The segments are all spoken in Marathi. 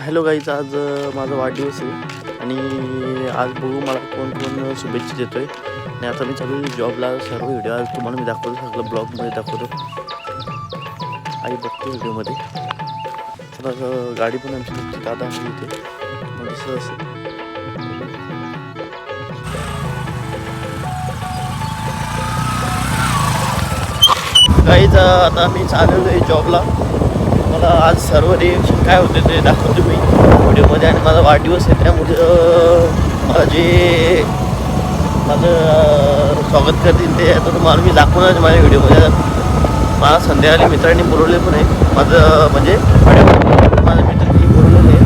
हॅलो गाईज आज माझा वाढदिवस आहे आणि आज बघू मला कोण कोण शुभेच्छा आहे आणि आता मी चालू जॉबला सर्व व्हिडिओ आज तुम्हाला मी दाखवतो सगळं ब्लॉगमध्ये दाखवतो. आई बघते व्हिडिओमध्ये तर गाडी पण आमची तुमची दादा आहे इथे. म्हणजे असं दिसत असेल. काहीच आता मी चाललेलो आहे जॉबला मला आज सर्व रिएक्शन काय होते ते दाखवतो मी व्हिडिओमध्ये आणि माझा वाढदिवस आहे त्यामुळे अं, मला जे माझं स्वागत करतील ते आता तुम्हाला मी दाखवणार माझ्या व्हिडिओमध्ये. मला संध्याकाळी मित्रांनी बोलवले पण आहे. माझं म्हणजे माझ्या मित्रांनी बोलवलेलं आहे.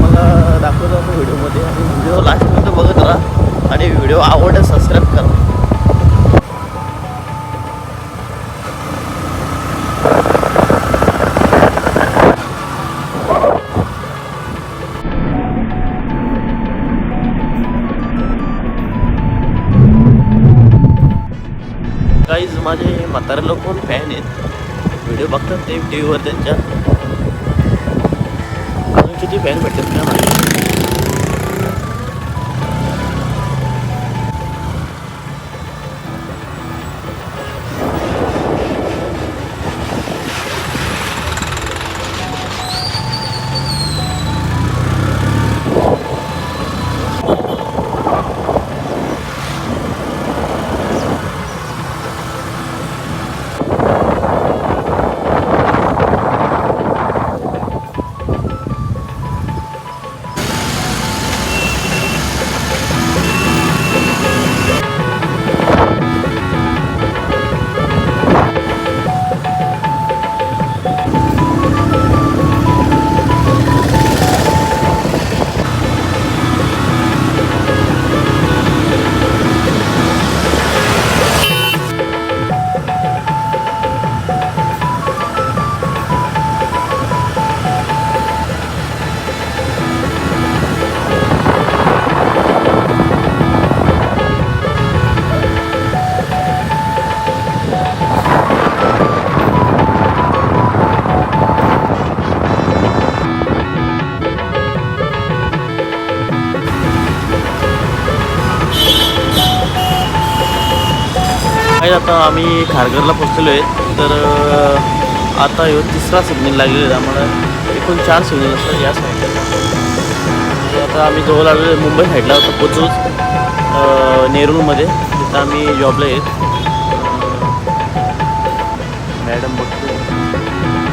मला दाखवलं आपण व्हिडिओमध्ये आणि व्हिडिओ लास्टपर्यंत बघत राहा आणि व्हिडिओ आवडल्यास सबस्क्राईब करा. माझे म्हातारे लोक पण फॅन आहेत? व्हिडिओ बघतात ते टी व्हीवर त्यांच्या. अजून किती फॅन भेटतात का? मला काय आता आम्ही खारघरला पोचलेलो आहे. तर आता ह्यो तिसरा सिग्नल लागलेला आहे आम्हाला. एकूण चार सिग्नल असतात या साईडला आता आम्ही जवळ आलो आहे मुंबई साईडला होतो पोचूच अं, नेरूळमध्ये तिथं आम्ही जॉबला आहेत मॅडम बघतो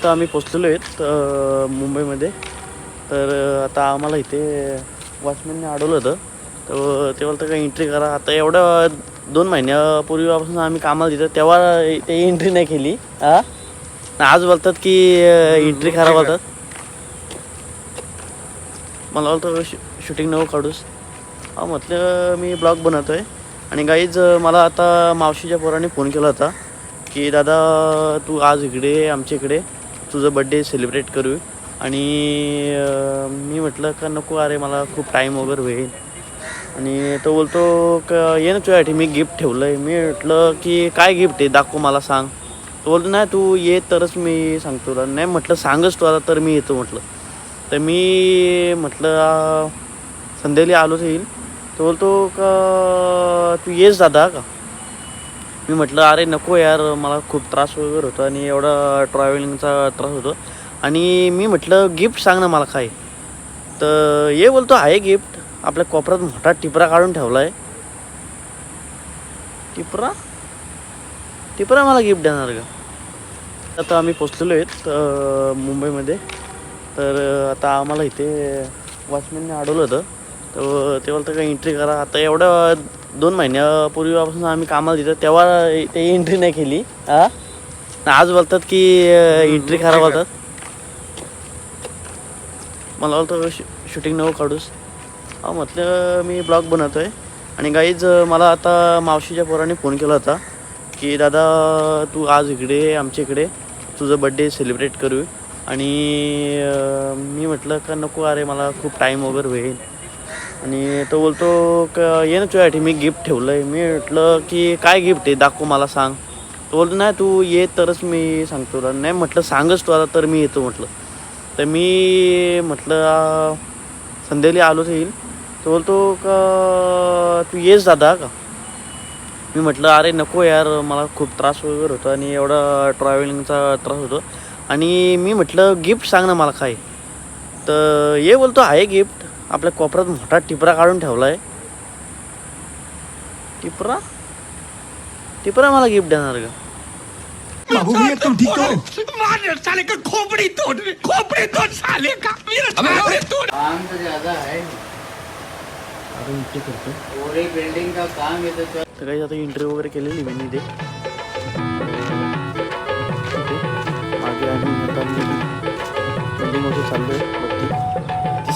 आता आम्ही पोचलेलो आहेत मुंबईमध्ये. तर आता आम्हाला इथे वॉचमॅनने अडवलं होतं. तर ते बोलतं का एंट्री करा. आता एवढं दोन महिन्यापूर्वीपासून आम्ही कामाला तिथं तेव्हा ते एंट्री नाही केली. हा? आज बोलतात की एंट्री करा बोलतात. मला बोलतं शूटिंग नको काढूस. हा म्हटलं मी ब्लॉग बनवतो आहे आणि गाईज मला आता मावशीच्या पोराने फोन केला होता की दादा तू आज इकडे आमच्या इकडे तुझं बड्डे सेलिब्रेट करू आणि मी म्हटलं का नको अरे मला खूप टाईम वगैरे होईल. आणि तो बोलतो का ये ना तुझ्यासाठी मी गिफ्ट ठेवलं आहे मी म्हटलं की काय गिफ्ट आहे? दाखव मला सांग. तो बोलतो नाही तू ये तरच मी सांगतो तुला. नाही म्हटलं सांगच तुला तर मी येतो म्हटलं. तर मी म्हटलं अं, संध्याकाळी येईल. तो बोलतो का तू येस दादा का? मी म्हटलं अरे नको यार मला खूप त्रास वगैरे होतो आणि एवढा ट्रॅव्हलिंगचा त्रास होतो. आणि मी म्हटलं गिफ्ट सांग ना मला काय तर ये बोलतो आहे गिफ्ट आपल्या कोपऱ्यात मोठा टिपरा काढून ठेवला आहे टिपरा? टिपरा मला गिफ्ट देणार का? आता आम्ही पोचलेलो आहेत मुंबईमध्ये. तर आता आम्हाला इथे वॉचमॅनने अडवलं होतं. तर ते बोलतं का एंट्री करा. आता एवढं दोन महिन्यापूर्वीपासून आम्ही कामाला तिथं तेव्हा ते एंट्री नाही केली. हा? आज बोलतात की एंट्री करा बोलतात. मला बोलतं शूटिंग नको काढूस. हा म्हटलं मी ब्लॉग बनवतोय. आणि गाईज मला आता मावशीच्या पोराने फोन केला होता की दादा तू आज इकडे आमच्या इकडे. तुझं बड्डे सेलिब्रेट करू आणि मी म्हटलं का नको अरे मला खूप टाईम वगैरे होईल. आणि तो बोलतो का ये ना तुझ्यासाठी मी गिफ्ट ठेवलं आहे मी म्हटलं की काय गिफ्ट आहे? दाखव मला सांग. तो बोलतो नाही तू ये तरच मी सांगतो तुला. नाही म्हटलं सांगच तू आता तर मी येतो म्हटलं. तर मी म्हटलं संध्याकाळी आलोच येईल. तो बोलतो का तू येस दादा का? मी म्हटलं अरे नको यार मला खूप त्रास वगैरे होतो आणि एवढा ट्रॅव्हलिंगचा त्रास होतो. आणि मी म्हटलं गिफ्ट सांग ना मला काय तर ये बोलतो आहे गिफ्ट आपल्या कोपऱ्यात मोठा टिपरा काढून ठेवला आहे टिपरा? टिपरा मला गिफ्ट देणार का? बाबू भैया तुम ठीक हो मार साले का? खोपड़ी तोड़ खोपड़ी तोड़ साले का? मेरा साले तोड़. काम तो ज्यादा है आता इथे करतो पूरी बिल्डिंग का काम है तो चल तर काही आता इंटरव्ह्यू वगैरे केलेली मी इथे इथे. मागे आणि आता मी बिल्डिंगमध्ये चाललो आहे वरती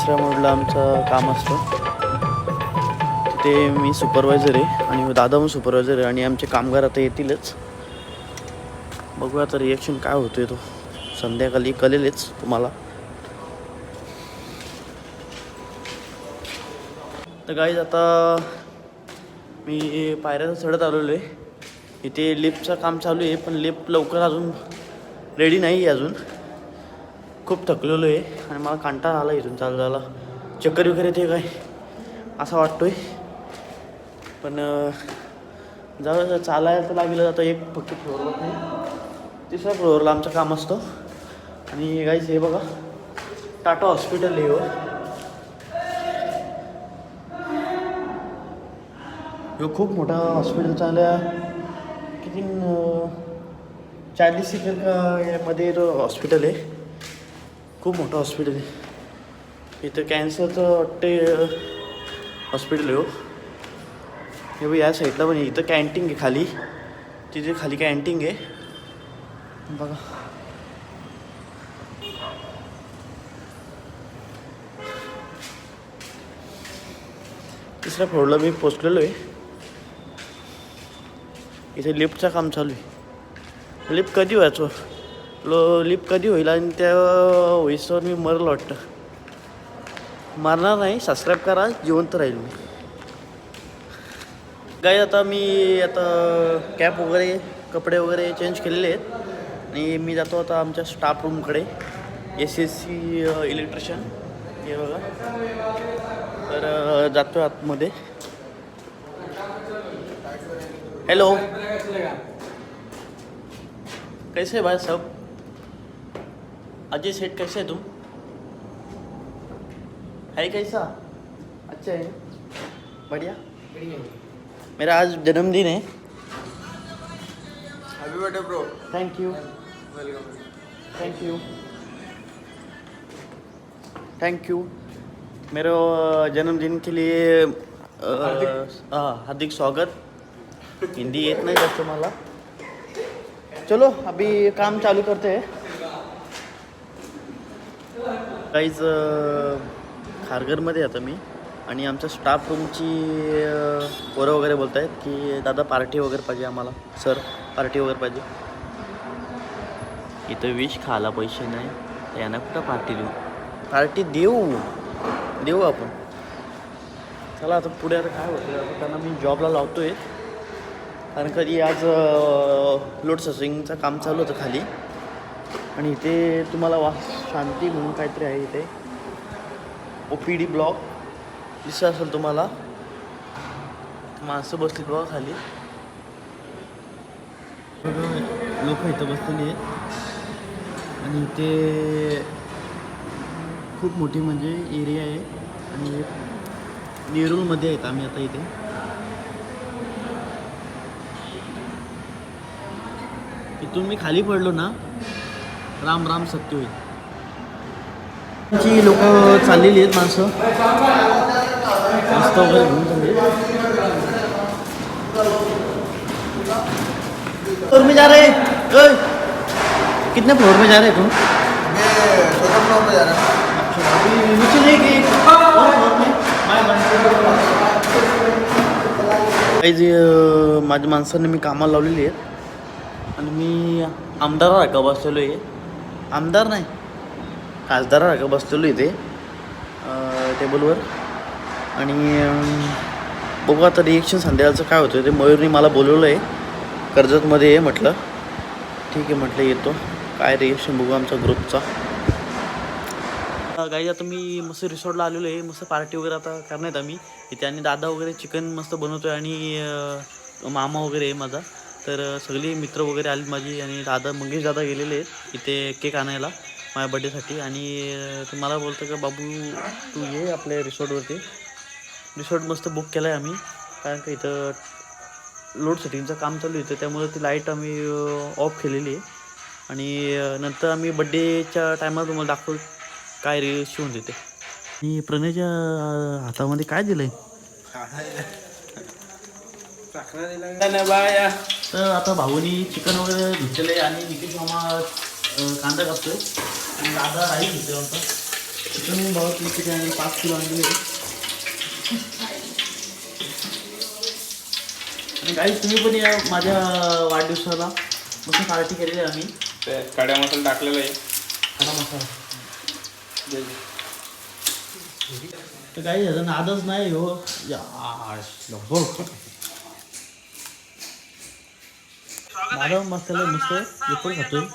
तिसऱ्या मोडला आमचं काम असतं. तिथे मी सुपरवायझर आहे आणि दादा पण सुपरवायझर आहे आणि आमचे कामगार आता येतीलच. बघूया आता रिॲक्शन काय होतोय तो. संध्याकाळी कळेलच तुम्हाला. तर गाईज आता मी पायऱ्याचा चढत आलेलो आहे इथे लिफ्टचं काम चालू आहे पण लिफ्ट लवकर अजून रेडी नाही आहे अजून. खूप थकलेलो आहे आणि मला कंटाळा आला इथून चालू झाला. चक्कर वगैरे ते काय? असा वाटतोय. पण जवळ चालायला तर लागेल आता एक फक्त फ्लोअरला नाही. तिसऱ्या फ्लोअरला आमचं काम असतं. आणि गाईच हे बघा. टाटा हॉस्पिटल आहे हो. ह्यो खूप मोठा हॉस्पिटल चांगल्या किती चाळीस एकर का यामध्ये हॉस्पिटल आहे. खूप मोठं हॉस्पिटल आहे. इथं कॅन्सरचं वाटते हॉस्पिटल आहे हो. हे बघ या साईडला पण इथं कॅन्टीन आहे खाली. तिथे खाली कॅन्टीन आहे. बघा. तिसऱ्या फ्लोरला मी पोचलेलो आहे इथे लिफ्टचं काम चालू आहे. लिफ्ट कधी व्हायचो? लो लिफ्ट कधी होईल आणि त्या होईसवर मी मरल वाटतं. मारणार नाही सबस्क्राईब करा जिवंत राहील मी. काय आता मी आता कॅप वगैरे कपडे वगैरे चेंज केलेले आहेत. आणि मी जातो आता आमच्या स्टाफ रूमकडे एस एस सी इलेक्ट्रिशियन हे बघा. तर जातो आतमध्ये. हेलो कैसे भाई सब? अजय सेठ कैसे है तुम? है कैसा? अच्छा है। बढ़िया। मेरा आज जन्मदिन है। Happy birthday bro thank you welcome thank you thank you मेरे जन्मदिन के लिए हार्दिक। स्वागत। हिंदी येत नाही जास्त मला चलो अभी काम चालू करते हैं। काहीच खारघरमध्ये आता मी. आणि आमच्या स्टाफ रूमची पोरं वगैरे बोलत आहेत की दादा पार्टी वगैरे पाहिजे आम्हाला. सर पार्टी वगैरे पाहिजे. इथं विष खायला पैसे नाही. तर यांना कुठं पार्टी देऊ? पार्टी देऊ. देऊ आपण. चला आता पुढे आता काय होतं आता त्यांना मी जॉबला लावतो आहे कारण कधी आज लोड ससिंगचं काम चालू होतं खाली. आणि इथे तुम्हाला वा शांती म्हणून काहीतरी आहे इथे. ओ पी डी ब्लॉक दिसत असेल तुम्हाला. माणसं बसली बघा खाली. लोक इथं बसलेली आहेत. आणि इथे खूप मोठी म्हणजे एरिया आहे. आणि नेरूळमध्ये आहेत आम्ही आता इथे. इथून मी खाली पडलो ना राम राम सत्य होईल. लोक चाललेली आहेत माणसं. मस्त वगैरे घेऊन चालले फ्लोर में जा रहे कितने फ्लोर में जा रहे तुम और फ्लोर जे माझ्या माणसांनी मी कामाला लावलेली आहेत. आणि मी आमदार का बसलेलो आहे? आमदार नाही. खासदार का बसलेलो इथे टेबलवर आणि बघू आता रिएक्शन संध्याकाळचं काय होतं ते मयूरने मला बोलवलं आहे. कर्जतमध्ये आहे म्हटलं. ठीक आहे म्हटलं येतो. काय रिएक्शन बघू आमचा ग्रुपचा. गाई आता मी मस्त रिसॉर्टला आलेलो आहे. मस्त पार्टी वगैरे आता करण्यात आम्ही. इथे आणि दादा वगैरे चिकन मस्त बनवतो आहे आणि मामा वगैरे आहे माझा. तर सगळी सगळे मित्र वगैरे आले माझी आणि दादा मंगेश दादा गेलेले आहेत इथे केक आणायला माझ्या बड्डेसाठी आणि ते मला बोलतं का बाबू तू ये आपल्या रिसॉर्टवरती रिसॉर्ट मस्त बुक केला आहे आम्ही. कारण का इथं लोड सेटिंगचं काम चालू इथं त्यामुळे ती लाइट आम्ही ऑफ केलेली आहे. आणि नंतर आम्ही बड्डेच्या टायमाला तुम्हाला दाखवू काय रे शिवून देते. आणि प्रणयच्या हातामध्ये काय दिलं आहे तर आता भाऊनी चिकन वगैरे घेतलेलं आहे आणि निखिल मामा कांदा कापतोय आणि दादा राईस घेतोय आमचा. चिकन भाऊ किती आहे पाच किलो आणलेले. आहे. आणि काही तुम्ही पण या माझ्या वाढदिवसाला. मस्त पार्टी केलेली आहे आम्ही. ते काड्या मसाला टाकलेला आहे. खडा मसाला. तर काही ह्याचा नादच नाही हो. या, दादा मसाला मस्त येतो खातोय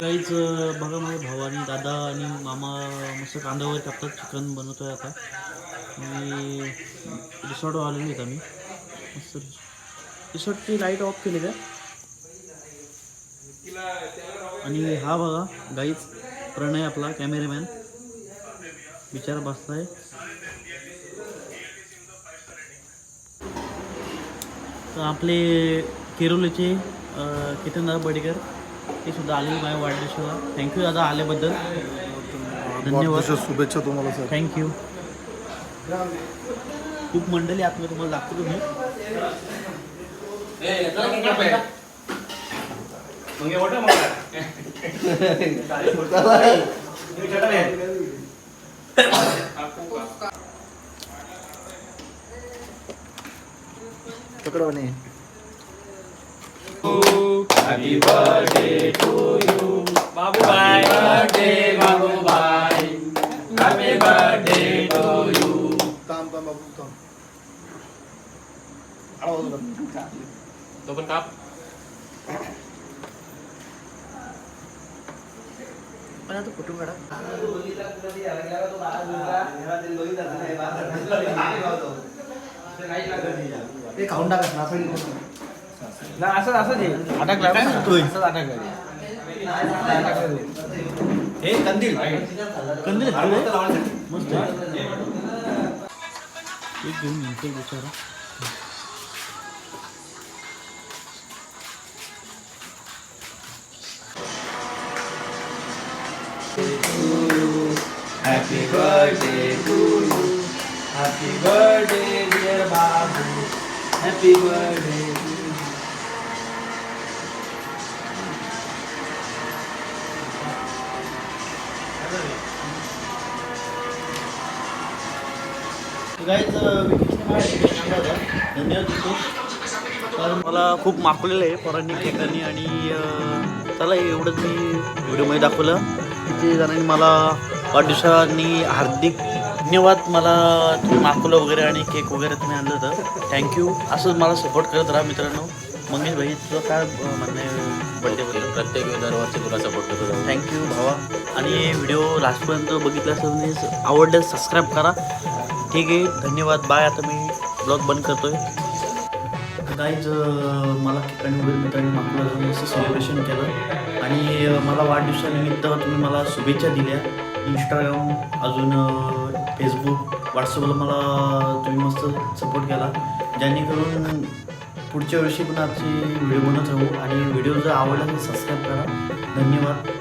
काहीच बघा माझा भाऊ आणि दादा आणि मामा मस्त कांदा वगैरे टाकतात चिकन बनवतोय आता. आणि रिसॉर्टवर आलेलो आहेत आम्ही. मस्त रिसॉर्टची लाइट ऑफ केली का? आणि हा बघा गाईच प्रणय आपला कॅमेरामॅन बिचारा बसलाय. तर आपले केरोलीचे किती दादा बडेकर ते सुद्धा आले माझ्या वाढदिवसाला. थँक्यू दादा आल्याबद्दल. धन्यवाद. शुभेच्छा तुम्हाला सर थँक्यू खूप मंडळी आतमध्ये तुम्हाला दाखवतो मी. थांब थांब बाबू थांब तो पण काप पण आता फोटो काढा ते खाऊन टाका नाचणी असंच असंच अटकला काय असंच अटकला हे कंदील. कंदील? मस्त आहे. एक घेऊन येतो बिचारा happy birthday to you happy birthday dear Babu happy birthday guys धन्यवाद देतो. तर मला खूप मागवलेलं आहे पोरांनी ठिकाणी आणि अं, चला एवढंच मी व्हिडिओमध्ये दाखवलं. किती जणांनी मला वाढदिवसांनी हार्दिक धन्यवाद. मला तुम्ही माकुलं वगैरे आणि केक वगैरे तुम्ही आणलं होतं. थँक्यू असंच मला सपोर्ट करत राहा मित्रांनो. मंगेश भाई तुझं काय म्हणणं आहे बड्डेबद्दल प्रत्येक दरवर्षी तुला सपोर्ट करतो. थँक्यू भावा. आणि व्हिडिओ लास्टपर्यंत बघितला असेल तर आवडल्यास सबस्क्राईब करा. ठीक आहे धन्यवाद. बाय आता मी ब्लॉग बंद करतोय. गाईज मला ठिकाणी वगैरे मित्रांनी मागलं मस्त सेलिब्रेशन केलं. आणि मला वाढदिवसानिमित्त तुम्ही मला शुभेच्छा दिल्या. इंस्टाग्राम अजून फेसबुक व्हॉट्सअपला मला तुम्ही मस्त सपोर्ट केला. जेणेकरून पुढच्या वर्षी पण आजची व्हिडिओ बनत राहू. आणि व्हिडिओ जर आवडला तर सबस्क्राईब करा. धन्यवाद.